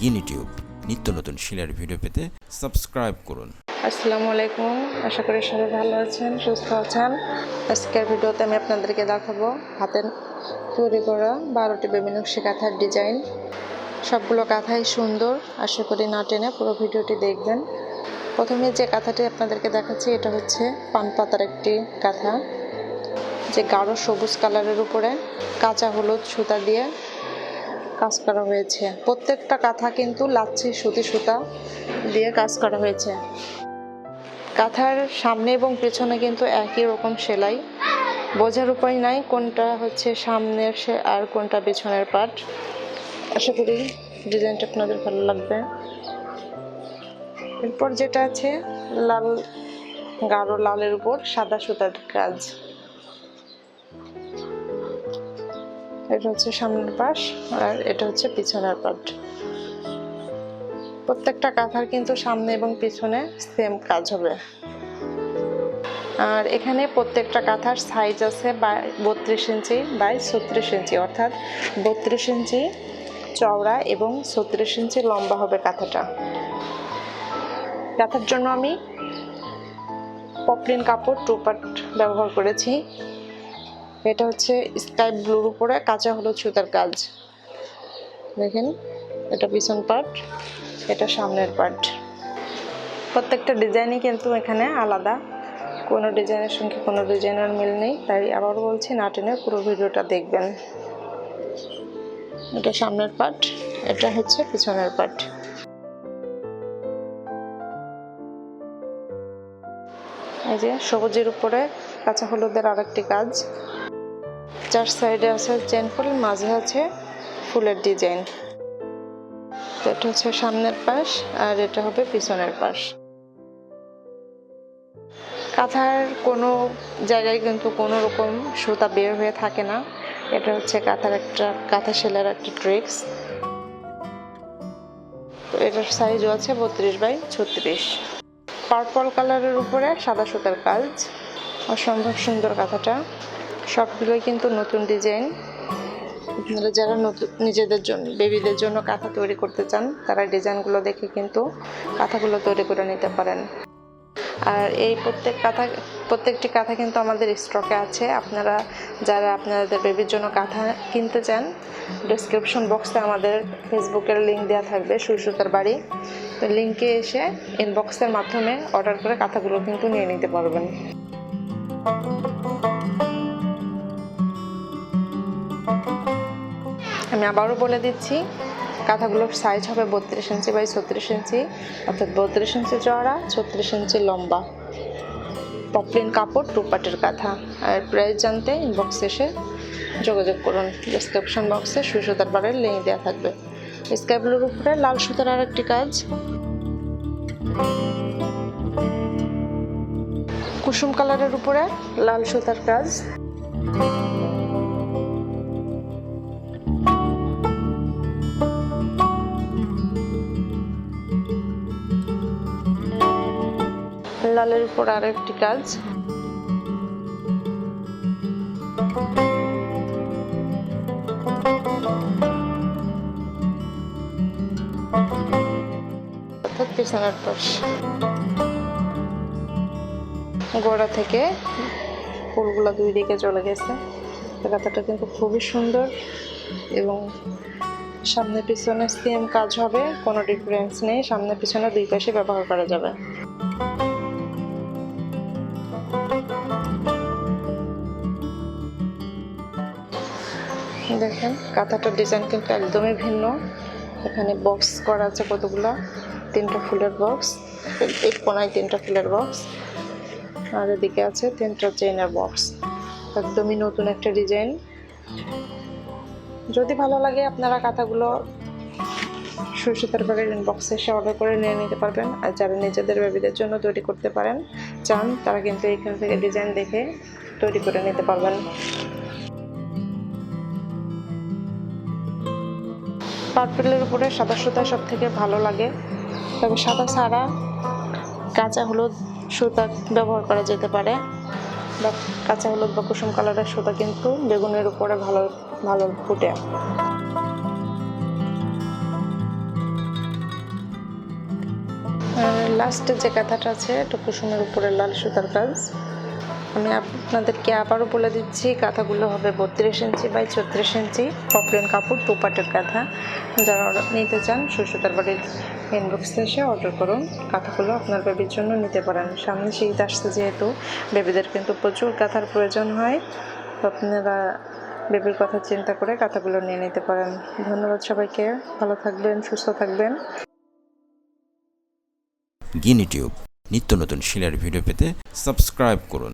গিনি tube নিত্য নতুন শিলার ভিডিও পেতে সাবস্ক্রাইব করুন। আসসালামু আলাইকুম, আশা করি সবাই ভালো আছেন, সুস্থ আছেন। আজকের ভিডিওতে আমি আপনাদেরকে দেখাবো হাতের তৈরি করা বারোটি নকশি কাঁথার ডিজাইন সবগুলো কাঁথাই সুন্দর, আশা করি না টেনে পুরো ভিডিওটি দেখবেন। প্রথমে যে কাঁথাটি আপনাদেরকে দেখাচ্ছি, এটা হচ্ছে পান পাতার একটি কাঁথা। যে গাঢ় সবুজ কালারের উপরে কাঁচা হলুদ সুতা দিয়ে কাজ করা হয়েছে। প্রত্যেকটা কাঁথা কিন্তু লাচ্ছি, সুতি সুতা দিয়ে কাজ করা হয়েছে। কাঁথার সামনে এবং পেছনে কিন্তু একই রকম সেলাই। বোঝার উপায় নাই কোনটা হচ্ছে সামনের সে আর কোনটা পেছনের পার্ট। আশা করি ডিজাইনটা আপনাদের ভালো লাগবে। এরপর যেটা আছে, লাল, গাঢ় লালের উপর সাদা সুতার কাজ। এটা হচ্ছে সামনের পাশ আর এটা হচ্ছে পিছনের পার্ট প্রত্যেকটা কাঁথার কিন্তু সামনে এবং পিছনে সেম কাজ হবে। আর এখানে প্রত্যেকটা কাঁথার সাইজ আছে বত্রিশ ইঞ্চি বাই ছত্রিশ ইঞ্চি, অর্থাৎ বত্রিশ ইঞ্চি চওড়া এবং ছত্রিশ ইঞ্চি লম্বা হবে কাঁথাটা। কাঁথার জন্য আমি পপলিন কাপড় টু পার্ট ব্যবহার করেছি। এটা হচ্ছে স্কাই ব্লুর উপরে, কাঁচা হলুদ সুতার কাজ। দেখেন, এটা পিছন পার্ট, এটা সামনের পার্ট। প্রত্যেকটা ডিজাইনই কিন্তু এখানে আলাদা। কোনো ডিজাইনের সঙ্গে কোনো ডিজাইনের মিল নেই, তাই আবার বলছি, না টেনে পুরো ভিডিওটা দেখবেন। এটা সামনের পার্ট, এটা হচ্ছে পিছনের পার্ট। এই যে, সবুজের উপরে কাঁচা হলুদের আরেকটি কাজ। চার সাইডে আছে চেন ফুল, মাঝে আছে ফুলের ডিজাইন। এটা হচ্ছে সামনের পাশ আর এটা হবে পিছনের পাশ। কাঁথার কোনো জায়গায় কিন্তু কোনো রকম সুতা বের হয়ে থাকে না। এটা হচ্ছে কাঁথার একটা, কাঁথা সেলার একটা ট্রিক্স তো এটার সাইজও আছে বত্রিশ বাই ছত্রিশ। পার্পল কালারের উপরে সাদা সুতার কাজ। অসম্ভব সুন্দর কাঁথাটা। সবগুলোই কিন্তু নতুন ডিজাইন। আপনারা যারা নতুন নিজেদের জন্য বেবিদের জন্য কাঁথা তৈরি করতে চান, তারা ডিজাইনগুলো দেখে কিন্তু কাঁথাগুলো তৈরি করে নিতে পারেন। আর এই প্রত্যেক কাঁথা, প্রত্যেকটি কাঁথা কিন্তু আমাদের স্টকে আছে। আপনারা যারা আপনাদের বেবির জন্য কাঁথা কিনতে চান ডিসক্রিপশন বক্সে আমাদের ফেসবুকের লিঙ্ক দেওয়া থাকবে সুইসুতার বাড়ি। তো লিঙ্কে এসে ইনবক্সের মাধ্যমে অর্ডার করে কাঁথাগুলো কিন্তু নিয়ে নিতে পারবেন। আমি আবারও বলে দিচ্ছি, কাঁথাগুলোর সাইজ হবে বত্রিশ ইঞ্চি বাই ছত্রিশ ইঞ্চি অর্থাৎ বত্রিশ ইঞ্চি চওড়া, ছত্রিশ ইঞ্চি লম্বা। পপলিন কাপড় টুপাটের কাঁথা। আর প্রাইস জানতে ইনবক্স এসে যোগাযোগ করুন। ডিসক্রিপশন বক্সে সুই সুতার বারের লিঙ্ক দেওয়া থাকবে। স্কাই ব্লুর উপরে লাল সুতার আর একটি কাজ। কুসুম কালারের উপরে লাল সুতার কাজ। লালের উপর আরও একটি কাজ। অর্থাৎ পিছনের পাশ। গোড়া থেকে ফুলগুলো দুই দিকে চলে গেছে। কাঁথাটা কিন্তু খুবই সুন্দর এবং সামনে পিছনে সেম কাজ হবে, কোনো ডিফারেন্স নেই। সামনে পিছনে দুই পাশে ব্যবহার করা যাবে। দেখেন, কাঁথাটার ডিজাইন কিন্তু একদমই ভিন্ন। এখানে বক্স করা আছে কতগুলো? তিনটা ফুলের বক্স এক কোনায় তিনটা ফুলের বক্স আর এদিকে আছে তিনটা চেইনের বক্স একদমই নতুন একটা ডিজাইন যদি ভালো লাগে, আপনারা কাঁথাগুলো সুসুতার বাড়ির ইনবক্সে এসে অর্ডার করে নিয়ে নিতে পারবেন। আর যারা নিজেদের বেবিদের জন্য তৈরি করতে পারেন, চান, তারা কিন্তু এখান থেকে ডিজাইন দেখে তৈরি করে নিতে পারবেন। পার্পেলের উপরে সাদা সুতা সব থেকে ভালো লাগে। তবে সাদা ছাড়া কাঁচা হলুদ সুতা ব্যবহার করা যেতে পারে। বা কাঁচা হলুদ বা কুসুম কালারের সুতা কিন্তু বেগুনের উপরে ভালো ভালো ফুটে। লাস্টে যে কাঁথাটা আছে, এটা কুসুমের উপরে লাল সুতার কাজ। আমি আপনাদেরকে আবারও বলে দিচ্ছি কাঁথাগুলো হবে বত্রিশ ইঞ্চি বাই চৌত্রিশ ইঞ্চি পপলেন কাপড় টু পাটের কাঁথা যারা অর্ডার নিতে চান সুসুতার বাড়ির ইনবক্সে এসে অর্ডার করুন। কাঁথাগুলো আপনার বেবির জন্য নিতে পারেন। সামনে শীত আসছে যেহেতু বেবিদের কিন্তু প্রচুর কাঁথার প্রয়োজন হয়। তো আপনারা বেবির কথা চিন্তা করে কাঁথাগুলো নিয়ে নিতে পারেন। ধন্যবাদ সবাইকে। ভালো থাকবেন, সুস্থ থাকবেন। গিনিটিউব, নিত্য নতুন শিলার ভিডিও পেতে সাবস্ক্রাইব করুন।